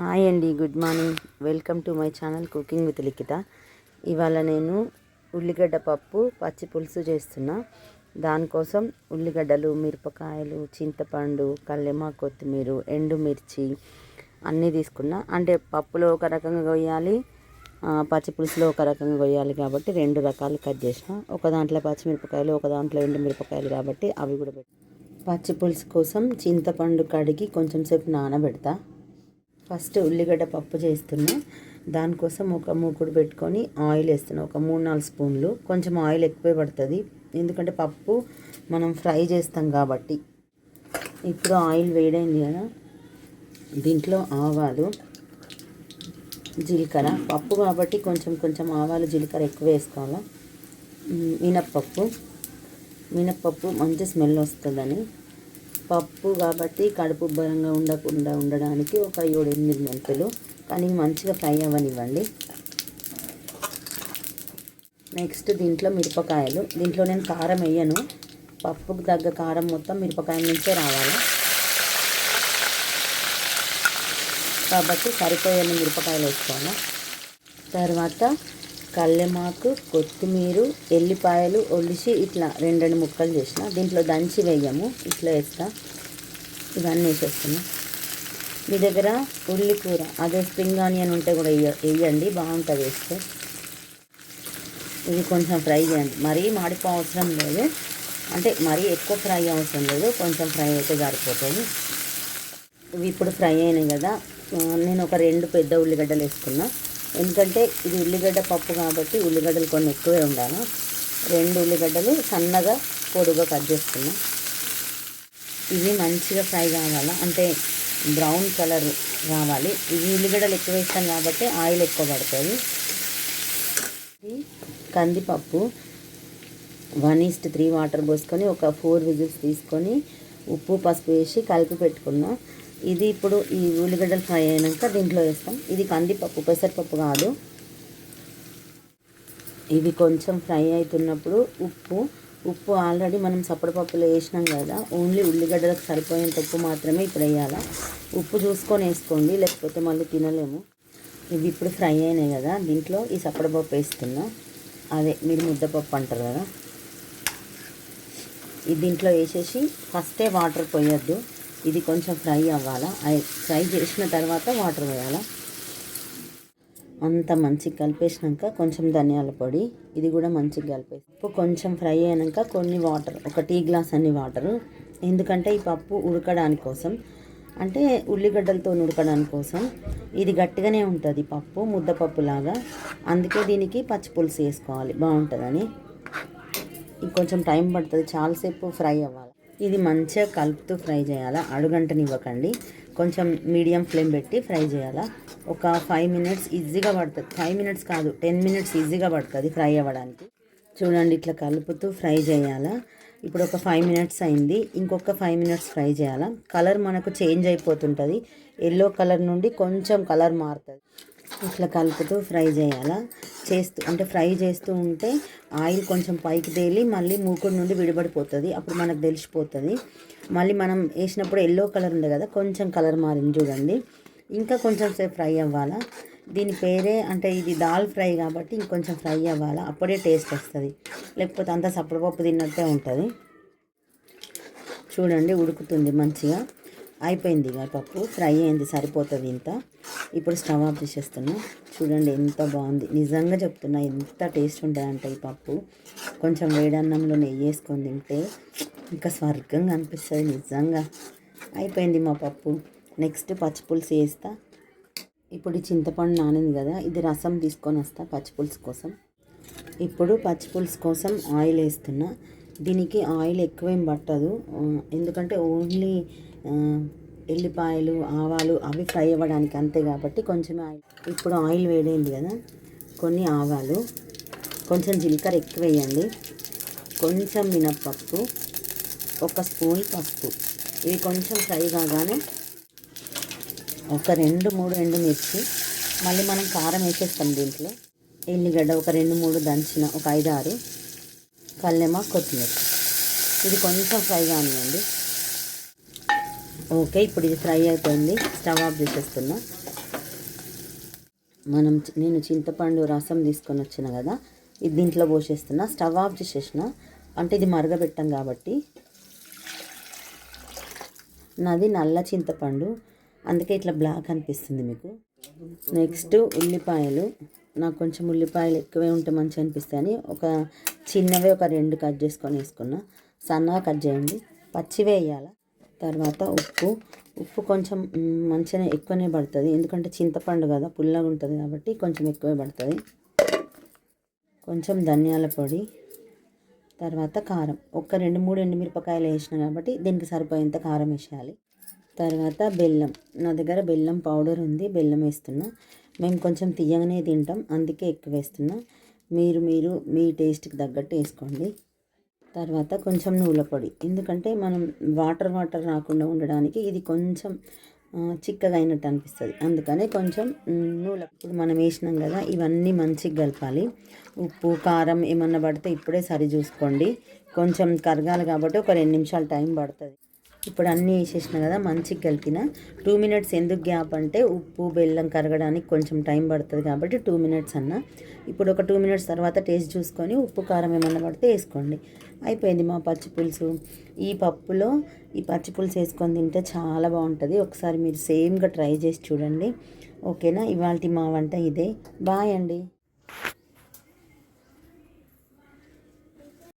Hi అండి good morning. Welcome to my channel cooking with Likhitha. ఇవాళ నేను ఉల్లిగడ్డ పప్పు పచ్చి పులుసు చేస్తున్నా. దానికోసం ఉల్లిగడ్డలు మిరపకాయలు చింతపండు కల్లెమ కొత్తిమీర ఎండుమిర్చి అన్నీ తీసుకున్నా. అంటే పప్పులో ఒక రకంగా కొయ్యాలి పచ్చి పులుసులో ఒక రకంగా కొయ్యాలి కాబట్టి రెండు రకాలు కట్ చేసిన. ఒక దాంట్లో పచ్చిమిరపకాయలు ఒక దాంట్లో ఎండుమిరపకాయలు కాబట్టి అవి కూడా పెట్టి. పచ్చి పులుసు కోసం చింతపండు కడిగి కొంచెం సేపు నానబెడతా. ఫస్ట్ ఉల్లిగడ్డ పప్పు చేస్తున్నా. దానికోసం ఒక మూకుడు పెట్టుకొని ఆయిల్ వేస్తున్నా. ఒక మూడు నాలుగు స్పూన్లు. కొంచెం ఆయిల్ ఎక్కువే పడుతుంది. ఎందుకంటే పప్పు మనం ఫ్రై చేస్తాం కాబట్టి. ఇప్పుడు ఆయిల్ వేడైంది కదా. దీంట్లో ఆవాలు జీలకర్ర. పప్పు కాబట్టి కొంచెం కొంచెం ఆవాలు జీలకర్ర ఎక్కువ వేసుకోవాలి. మినప్పప్పు. మినప్పప్పు మంచి స్మెల్ వస్తుందని. పప్పు కాబట్టి కడుపు ఉబ్బరంగా ఉండకుండా ఉండడానికి ఒక ఏడు ఎనిమిది మెంతులు. కానీ మంచిగా ఫ్రై అవ్వనివ్వండి. నెక్స్ట్ దీంట్లో మిరపకాయలు. దీంట్లో నేను కారం వేయను. పప్పుకు తగ్గ కారం మొత్తం మిరపకాయల నుంచే రావాలి. కాబట్టి సరిపోయే మిరపకాయలు వేసుకోవాలి. తర్వాత కల్లెమాకు కొత్తిమీర ఎల్లిపాయలు ఒలిసి ఇట్లా రెండు రెండు ముక్కలు చేసిన. దీంట్లో దంచి వేయము. ఇట్లా వేస్తా. ఇవన్నీ వేసేస్తున్నా. మీ దగ్గర ఉల్లి కూర అదే స్ప్రింగ్ ఆనియన్ ఉంటే కూడా వేయండి బాగుంటుంది వేస్తే. ఇది కొంచెం ఫ్రై చేయండి. మరీ మాడిపో అవసరం లేదు. అంటే మరీ ఎక్కువ ఫ్రై అవసరం లేదు. కొంచెం ఫ్రై అయితే సరిపోతుంది. ఇవి ఇప్పుడు ఫ్రై అయినాయి కదా. నేను ఒక రెండు పెద్ద ఉల్లిగడ్డలు వేసుకున్నాను ఎందుకంటే ఇది ఉల్లిగడ్డ పప్పు కాబట్టి ఉల్లిగడ్డలు కొన్ని ఎక్కువే ఉండాలి రెండు ఉల్లిగడ్డలు సన్నగా పొడుగా కట్ చేసుకున్నాం. ఇవి మంచిగా ఫ్రై కావాలా? అంటే బ్రౌన్ కలర్ రావాలి. ఇవి ఉల్లిగడ్డలు ఎక్కువ వేస్తాం కాబట్టి ఆయిల్ ఎక్కువ పడుతుంది. ఇది కందిపప్పు. వన్ ఈస్ట్ త్రీ వాటర్ పోసుకొని ఒక ఫోర్ విజిల్స్ తీసుకొని ఉప్పు పసుపు వేసి కలిపి పెట్టుకున్నాం. ఇది ఇప్పుడు ఈ ఉల్లిగడ్డలు ఫ్రై అయినాక దీంట్లో వేస్తాం. ఇది కందిపప్పు పెసరపప్పు కాదు. ఇవి కొంచెం ఫ్రై అవుతున్నప్పుడు ఉప్పు ఉప్పు ఆల్రెడీ మనం సప్పడపప్పులో వేసినాం కదా ఓన్లీ ఉల్లిగడ్డలకు సరిపోయేంత ఉప్పు మాత్రమే ఇప్పుడు వేయాలా. ఉప్పు చూసుకొని వేసుకోండి లేకపోతే మళ్ళీ తినలేము. ఇవి ఇప్పుడు ఫ్రై అయినాయి కదా దీంట్లో ఈ సప్పడపప్పు వేస్తున్నా. అదే మీరు ముద్దపప్పు అంటారు కదా. ఇది దీంట్లో వేసేసి ఫస్టే వాటర్ పోయొద్దు. ఇది కొంచెం ఫ్రై అవ్వాలా? ఫ్రై చేసిన తర్వాత వాటర్ వేయాలా? అంత మంచిగా కలిపేసినాక కొంచెం ధనియాల పొడి ఇది కూడా మంచిగా కలిపేసి. పప్పు కొంచెం ఫ్రై అయినాక కొన్ని వాటర్ ఒక టీ గ్లాస్ అన్ని వాటరు. ఎందుకంటే ఈ పప్పు ఉడకడానికి కోసం అంటే ఉల్లిగడ్డలతో ఉడకడానికి కోసం ఇది గట్టిగానే ఉంటుంది పప్పు ముద్దపప్పు లాగా. అందుకే దీనికి పచ్చి పులుసు వేసుకోవాలి బాగుంటుందని. ఇంకొంచెం టైం పడుతుంది చాలాసేపు ఫ్రై అవ్వాలి. ఇది మంచిగా కలుపుతూ ఫ్రై చేయాలా? అడుగంటనివ్వకండి. కొంచెం మీడియం ఫ్లేమ్ పెట్టి ఫ్రై చేయాలా? ఒక ఫైవ్ మినిట్స్ ఈజీగా పడుతుంది. ఫైవ్ మినిట్స్ కాదు టెన్ మినిట్స్ ఈజీగా పడుతుంది ఫ్రై అవ్వడానికి. చూడండి ఇట్లా కలుపుతూ ఫ్రై చేయాలా? ఇప్పుడు ఒక ఫైవ్ మినిట్స్ అయింది. ఇంకొక ఫైవ్ మినిట్స్ ఫ్రై చేయాలా? కలర్ మనకు చేంజ్ అయిపోతుంటుంది. ఎల్లో కలర్ నుండి కొంచెం కలర్ మారుతుంది. ఇట్లా కలుపుతూ ఫ్రై చేయాలా? చేస్తూ అంటే ఫ్రై చేస్తూ ఉంటే ఆయిల్ కొంచెం పైకి తేలి మళ్ళీ మూకుడు నుండి విడిపడిపోతుంది. అప్పుడు మనకు తెలిసిపోతుంది. మళ్ళీ మనం వేసినప్పుడు ఎల్లో కలర్ ఉంది కదా కొంచెం కలర్ మారింది చూడండి. ఇంకా కొంచెం సేపు ఫ్రై అవ్వాలా? దీని పేరే అంటే ఇది దాల్ ఫ్రై కాబట్టి ఇంకొంచెం ఫ్రై అవ్వాలా? అప్పుడే టేస్ట్ వస్తుంది. లేకపోతే అంతా సప్పడపప్పు తిన్నట్టే ఉంటుంది. చూడండి ఉడుకుతుంది మంచిగా. అయిపోయింది ఇక పప్పు. ఫ్రై అయింది సరిపోతుంది ఇంత. ఇప్పుడు స్టవ్ ఆఫ్ చేసేస్తున్నా. చూడండి ఎంత బాగుంది. నిజంగా చెప్తున్నా ఎంత టేస్ట్ ఉంటుందంటే ఈ పప్పు. కొంచెం వేడన్నంలో నెయ్యి వేసుకొని తింటే ఇంకా స్వర్గంగా అనిపిస్తుంది నిజంగా. అయిపోయింది మా పప్పు. నెక్స్ట్ పచ్చిపులుసు వేస్తా ఇప్పుడు ఈ చింతపండు నానింది కదా ఇది రసం తీసుకొని వస్తా పచ్చిపులుసు కోసం. ఇప్పుడు పచ్చిపులుసు కోసం ఆయిల్ వేస్తున్నా. దీనికి ఆయిల్ ఎక్కువేం పట్టదు. ఎందుకంటే ఓన్లీ ఎల్లిపాయలు ఆవాలు అవి ఫ్రై అవ్వడానికి అంతే కాబట్టి కొంచెం ఆయిల్. ఇప్పుడు ఆయిల్ వేడైంది కదా కొన్ని ఆవాలు కొంచెం జీలకర్ర ఎక్కువ వేయండి. కొంచెం మినప్పప్పు ఒక స్పూన్ పసుపు. ఇవి కొంచెం ఫ్రై కాగానే ఒక రెండు మూడు ఎండుమిర్చి మళ్ళీ మనం కారం వేసేస్తాం దీంట్లో. ఎల్లిగడ్డ ఒక రెండు మూడు దంచిన ఒక ఐదు ఆరు కల్లెమ కొత్తిమీర. ఇది కొంచెం ఫ్రై కానివ్వండి. ఓకే ఇప్పుడు ఇది ఫ్రై అయిపోయింది. స్టవ్ ఆఫ్ చేసేస్తున్నా. మనం నేను చింతపండు రసం తీసుకొని వచ్చిన కదా ఇది దీంట్లో పోసేస్తున్నా. స్టవ్ ఆఫ్ చేసేసిన. అంటే ఇది మరగబెట్టాం కాబట్టి. నాది నల్ల చింతపండు. అందుకే ఇట్లా బ్లాక్ అనిపిస్తుంది మీకు. నెక్స్ట్ ఉల్లిపాయలు. నాకు కొంచెం ఉల్లిపాయలు ఎక్కువే ఉంటే మంచిగా అనిపిస్తాయని ఒక చిన్నవే ఒక రెండు కట్ చేసుకొని వేసుకున్నా. సన్నగా కట్ చేయండి. పచ్చివే వేయాలి? తర్వాత ఉప్పు. ఉప్పు కొంచెం మంచిగా ఎక్కువనే పడుతుంది. ఎందుకంటే చింతపండు కదా పుల్లగా ఉంటుంది కాబట్టి కొంచెం ఎక్కువే పడుతుంది. కొంచెం ధనియాల పొడి. తర్వాత కారం. ఒక రెండు మూడు ఎండుమిరపకాయలు వేసిన కాబట్టి దీనికి సరిపోయేంత కారం వేసేయాలి. తర్వాత బెల్లం. నా దగ్గర బెల్లం పౌడర్ ఉంది బెల్లం వేస్తున్నా. మేము కొంచెం తీయగానే తింటాం అందుకే ఎక్కువ వేస్తున్నా. మీరు మీరు మీ టేస్ట్కి తగ్గట్టు వేసుకోండి. తర్వాత కొంచెం నువ్వుల పొడి. ఎందుకంటే మనం వాటర్ వాటర్ రాకుండా ఉండడానికి ఇది కొంచెం చిక్కగా అయినట్టు అనిపిస్తుంది. అందుకనే కొంచెం నువ్వుల ఇప్పుడు మనం వేసినాం కదా ఇవన్నీ మంచిగా కలపాలి. ఉప్పు కారం ఏమన్నా పడితే ఇప్పుడే సరి చూసుకోండి. కొంచెం కరగాలి కాబట్టి ఒక రెండు నిమిషాలు టైం పడుతుంది. ఇప్పుడు అన్నీ వేసేసిన కదా మంచిగా కలిపిన. టూ మినిట్స్ ఎందుకు గ్యాప్ అంటే ఉప్పు బెల్లం కరగడానికి కొంచెం టైం పడుతుంది కాబట్టి టూ మినిట్స్ అన్న. ఇప్పుడు ఒక టూ మినిట్స్ తర్వాత టేస్ట్ చూసుకొని ఉప్పు కారం ఏమన్నా పడితే వేసుకోండి. అయిపోయింది మా పచ్చి పులుసు. ఈ పప్పులో ఈ పచ్చి పులుసు వేసుకొని తింటే చాలా బాగుంటుంది. ఒకసారి మీరు సేమ్గా ట్రై చేసి చూడండి. ఓకేనా? ఇవాళ మా వంట ఇదే. బాయ్ అండి.